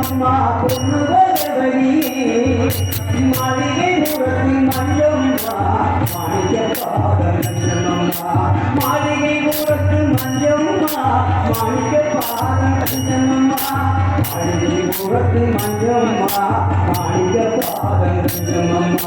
அம்மா பொண்ணு வரவழியே மாளிகை முரசி மஞ்சம்மா மாணிக்க பாதம்மா மாளிகை முரசு மஞ்சம்மா மாணிக்க பாதம்மா மாளிகை மஞ்சம்மா மாணிக்க பாதம் நெய்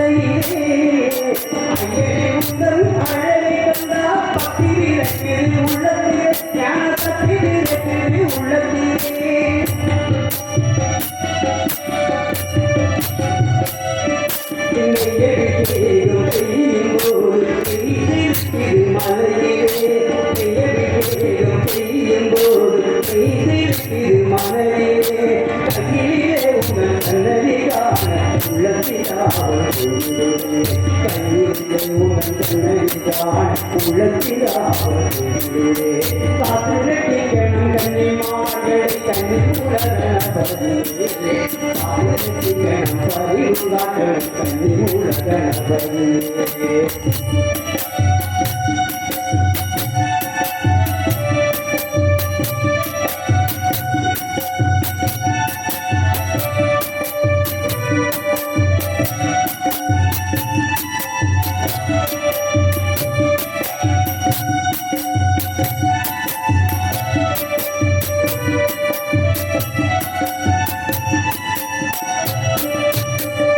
சபரி மலையிலே ஐயனே உங்கள் அழகை கண்டா பக்தி இருக்குது கணபதி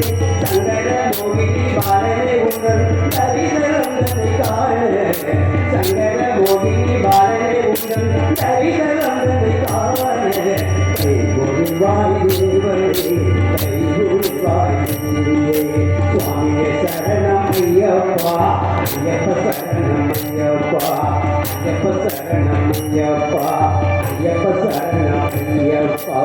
வந்தோமே சங்கர மோகினி பாலனே உங்கள் தரிசனத்தை காண சங்கர மோகினி பாலனே உங்கள் தரிசனத்தை காண கை கொடுவாய் தேவரே கை கொடுவாய் தேவியே சுவாமிய சரணம் ஐயப்பா ஐயப்ப சரணம் ஐயப்பா ஐயப்ப சரணம் ஐயப்பா ஐயப்ப சரணம் ஐயப்பா